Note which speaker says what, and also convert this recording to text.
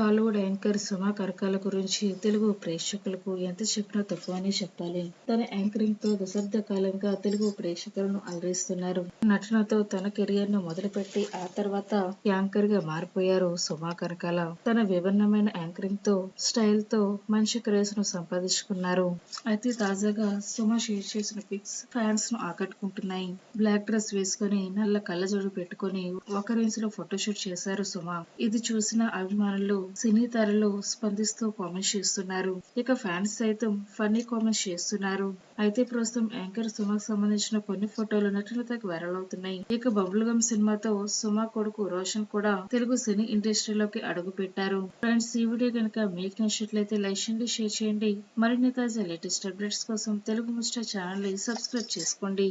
Speaker 1: Tollywood anchor సుమా కరకాల గురించి తెలుగు ప్రేక్షకులకు ఎంత చెప్పినా తక్కువనే చెప్పాలి. తన యాంకరింగ్తో దశాబ్ద కాలంగా తెలుగు ప్రేక్షకులను అలరిస్తున్నారు. నటనతో తన కెరియర్ను మొదలుపెట్టి ఆ తర్వాత యాంకర్గా మారిపోయారు సుమా కరకాల. తన విభిన్నమైన యాంకరింగ్తో స్టైల్తో మంచి క్రేజ్ను సంపాదించుకున్నారు. అయితే తాజాగా సుమ షేర్ చేసిన పిక్స్ ఫ్యాన్స్ను ఆకట్టుకుంటున్నాయి. బ్లాక్ డ్రెస్ వేసుకొని నల్ల కళ్ళజోడు పెట్టుకొని ఒక రేంజ్లో ఫోటోషూట్ చేశారు సుమ. ఇది చూసిన అభిమానులు సినీ తారలు స్పందిస్తూ కామెంట్స్ చేస్తున్నారు. ఇక ఫ్యాన్స్ సైతం ఫన్నీ కామెంట్స్ చేస్తున్నారు. అయితే ప్రస్తుతం యాంకర్ సుమకు సంబంధించిన కొన్ని ఫోటోలు నటులతో వైరల్ అవుతున్నాయి. ఇక బబుల్ గమ్ సినిమాతో సుమ కొడుకు రోషన్ కూడా తెలుగు సినీ ఇండస్ట్రీలోకి అడుగు పెట్టారు ఫ్రెండ్స్ ఈ వీడియో కనుక మీకు నచ్చినట్లయితే లైక్ చేయండి షేర్ చేయండి. మరిన్ని తాజా లేటెస్ట్ అప్డేట్స్ కోసం తెలుగు ముస్టా ఛానల్ని సబ్స్క్రైబ్ చేసుకోండి.